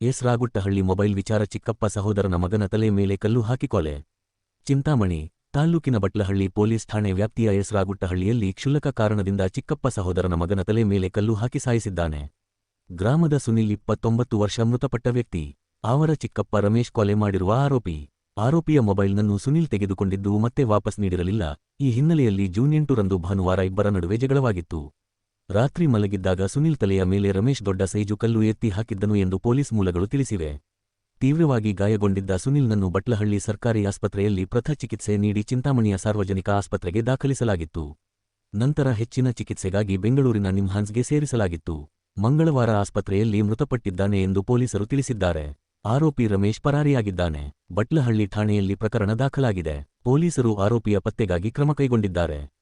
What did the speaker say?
S Raguttahalli mobile ವಿಚಾರ ಚಿಕ್ಕಪ್ಪ ಸಹೋದರನ ಮಗನ ತಲೆ ಮೇಲೆ ಕಲ್ಲು ಹಾಕಿ ಕೊಲೆ ಚಿಂತಾಮಣಿ, ತಾಲ್ಲೂಕಿನ ಬಟ್ಲಹಳ್ಳಿ ಪೊಲೀಸ್ ಠಾಣೆ ವ್ಯಾಪ್ತಿಯ ಎಸ್ರಾಗುಟ್ಟಹಳ್ಳಿಯಲ್ಲಿ ಕ್ಷುಲ್ಲಕ ಕಾರಣದಿಂದ ಚಿಕ್ಕಪ್ಪ ಸಹೋದರನ ಮಗನ ತಲೆ ಮೇಲೆ ಕಲ್ಲು ಹಾಕಿ ಸಾಯಿಸಿದ್ದಾನೆ. ಗ್ರಾಮದ ಸುನಿಲ್ ಇಪ್ಪತ್ತೊಂಬತ್ತು ವರ್ಷ ಮೃತಪಟ್ಟ ವ್ಯಕ್ತಿ. ಅವರ ಚಿಕ್ಕಪ್ಪ ರಮೇಶ್ ಕೊಲೆ ಮಾಡಿರುವ ಆರೋಪಿ. ಆರೋಪಿಯ ಮೊಬೈಲ್ನನ್ನು ಸುನಿಲ್ ತೆಗೆದುಕೊಂಡಿದ್ದು ಮತ್ತೆ ವಾಪಸ್ ನೀಡಿರಲಿಲ್ಲ. ಈ ಹಿನ್ನೆಲೆಯಲ್ಲಿ ಜೂನ್ ಎಂಟರಂದು ಭಾನುವಾರ ಇಬ್ಬರ ನಡುವೆ ಜಗಳವಾಗಿತ್ತು. ರಾತ್ರಿ ಮಲಗಿದ್ದಾಗ ಸುನಿಲ್ ತಲೆಯ ಮೇಲೆ ರಮೇಶ್ ದೊಡ್ಡ ಸೈಜು ಕಲ್ಲು ಎತ್ತಿ ಹಾಕಿದ್ದನು ಎಂದು ಪೊಲೀಸ್ ಮೂಲಗಳು ತಿಳಿಸಿವೆ. ತೀವ್ರವಾಗಿ ಗಾಯಗೊಂಡಿದ್ದ ಸುನಿಲ್ನನ್ನು ಬಟ್ಲಹಳ್ಳಿ ಸರ್ಕಾರಿ ಆಸ್ಪತ್ರೆಯಲ್ಲಿ ಪ್ರಥ ಚಿಕಿತ್ಸೆ ನೀಡಿ ಚಿಂತಾಮಣಿಯ ಸಾರ್ವಜನಿಕ ಆಸ್ಪತ್ರೆಗೆ ದಾಖಲಿಸಲಾಗಿತ್ತು. ನಂತರ ಹೆಚ್ಚಿನ ಚಿಕಿತ್ಸೆಗಾಗಿ ಬೆಂಗಳೂರಿನ ನಿಮ್ಹಾನ್ಸ್ಗೆ ಸೇರಿಸಲಾಗಿತ್ತು. ಮಂಗಳವಾರ ಆಸ್ಪತ್ರೆಯಲ್ಲಿ ಮೃತಪಟ್ಟಿದ್ದಾನೆ ಎಂದು ಪೊಲೀಸರು ತಿಳಿಸಿದ್ದಾರೆ. ಆರೋಪಿ ರಮೇಶ್ ಪರಾರಿಯಾಗಿದ್ದಾನೆ. ಬಟ್ಲಹಳ್ಳಿ ಠಾಣೆಯಲ್ಲಿ ಪ್ರಕರಣ ದಾಖಲಾಗಿದೆ. ಪೊಲೀಸರು ಆರೋಪಿಯ ಪತ್ತೆಗಾಗಿ ಕ್ರಮ ಕೈಗೊಂಡಿದ್ದಾರೆ.